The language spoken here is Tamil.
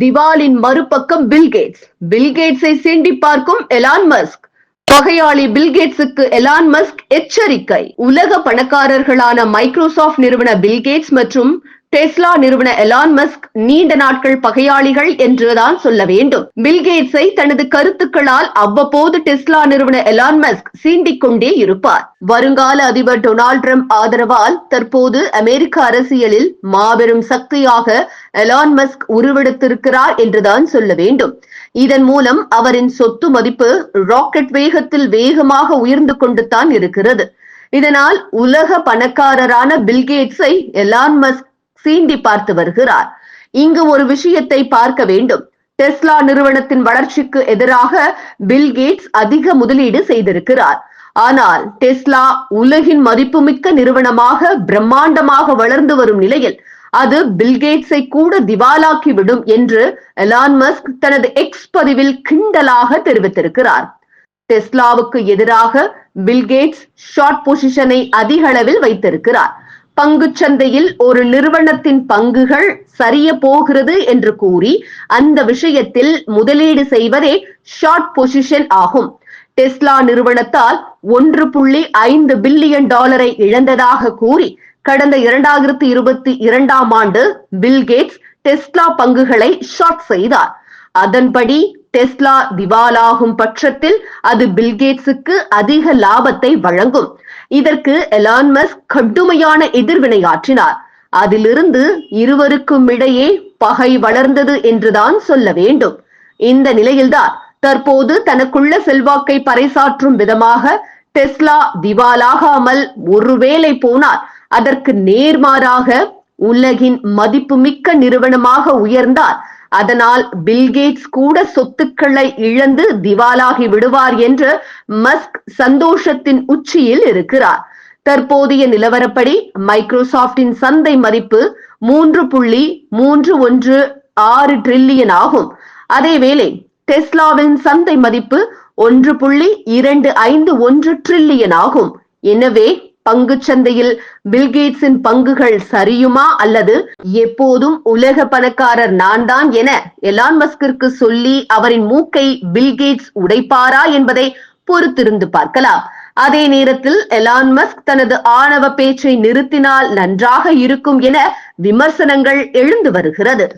திவாலின் மறுபக்கம் பில்கேட்ஸ் பில்கேட்ஸை சீண்டி பார்க்கும் எலான் மஸ்க். பகையாளி பில்கேட்ஸுக்கு எலான் மஸ்க் எச்சரிக்கை. உலக பணக்காரர்களான மைக்ரோசாஃப்ட் நிறுவன பில்கேட்ஸ் மற்றும் டெஸ்லா நிறுவன எலான் மஸ்க் நீண்ட நாட்கள் பகையாளிகள் என்றுதான் சொல்ல வேண்டும். பில்கேட்ஸை தனது கருத்துக்களால் அவ்வப்போது டெஸ்லா நிறுவன எலான் மஸ்க் சீண்டிக் கொண்டே இருப்பார். வருங்கால அதிபர் டொனால்ட் ட்ரம்ப் ஆதரவால் தற்போது அமெரிக்க அரசியலில் மாபெரும் சக்தியாக எலான் மஸ்க் உருவெடுத்திருக்கிறார் என்றுதான் சொல்ல வேண்டும். இதன் மூலம் அவரின் சொத்து மதிப்பு ராக்கெட் வேகத்தில் வேகமாக உயர்ந்து கொண்டு தான் இருக்கிறது. இதனால் உலக பணக்காரரான பில்கேட்ஸை எலான் மஸ்க் சீண்டி பார்த்து வருகிறார். இங்கு ஒரு விஷயத்தை பார்க்க வேண்டும். டெஸ்லா நிறுவனத்தின் வளர்ச்சிக்கு எதிராக பில்கேட்ஸ் அதிக முதலீடு செய்திருக்கிறார். ஆனால் டெஸ்லா உலகின் மதிப்புமிக்க நிறுவனமாக பிரம்மாண்டமாக வளர்ந்து வரும் நிலையில் அது பில்கேட்ஸை கூட திவாலாக்கிவிடும் என்று எலான் மஸ்க் தனது எக்ஸ் பதிவில் கிண்டலாக தெரிவித்திருக்கிறார். டெஸ்லாவுக்கு எதிராக பில்கேட்ஸ் ஷார்ட் பொசிஷனை அதிக அளவில் வைத்திருக்கிறார். சந்தையில் ஒரு நிறுவனத்தின் பங்குகள் சரிய போகிறது என்று கூறி அந்த விஷயத்தில் முதலீடு செய்வதே ஷார்ட் பொசிஷன் ஆகும். டெஸ்லா நிறுவனத்தால் ஒன்று புள்ளி ஐந்து பில்லியன் டாலரை இழந்ததாக கூறி கடந்த இரண்டாயிரத்தி இருபத்தி இரண்டாம் ஆண்டு பில்கேட்ஸ் டெஸ்லா பங்குகளை ஷார்ட் செய்தார். அதன்படி டெஸ்லா திவாலாகும் பட்சத்தில் அது பில்கேட்ஸுக்கு அதிக லாபத்தை வழங்கும். இதற்கு எலான்மஸ் கடுமையான எதிர்வினையாற்றினார் அதிலிருந்து இருவருக்கும் இடையே பகை வளர்ந்தது என்றுதான் சொல்ல வேண்டும். இந்த நிலையில்தான் தற்போது தனக்குள்ள செல்வாக்கை பறைசாற்றும் விதமாக டெஸ்லா திவாலாகாமல் ஒருவேளை போனால் அதற்கு நேர்மாறாக உலகின் மதிப்புமிக்க நிறுவனமாக உயர்ந்தால் அதனால் பில்கேட்ஸ் கூட சொத்துக்களை இழந்து திவாலாகி விடுவார் என்று மஸ்க் சந்தோஷத்தின் உச்சியில் இருக்கிறார். தற்போதைய நிலவரப்படி மைக்ரோசாப்டின் சந்தை மதிப்பு மூன்று புள்ளி மூன்று ஒன்று ஆறு ட்ரில்லியன் ஆகும். அதேவேளை டெஸ்லாவின் சந்தை மதிப்பு ஒன்று புள்ளி இரண்டு ஐந்து ஒன்று ட்ரில்லியன் ஆகும். எனவே பங்கு சந்தையில் பில்கேட்ஸின் பங்குகள் சரியுமா? அல்லது எப்போதும் உலக பணக்காரர் நான் தான் என எலான் மஸ்கிற்கு சொல்லி அவரின் மூக்கை பில்கேட்ஸ் உடைப்பாரா என்பதை பொறுத்திருந்து பார்க்கலாம். அதே நேரத்தில் எலான் மஸ்க் தனது ஆணவ பேச்சை நிறுத்தினால் நன்றாக இருக்கும் என விமர்சனங்கள் எழுந்து வருகிறது.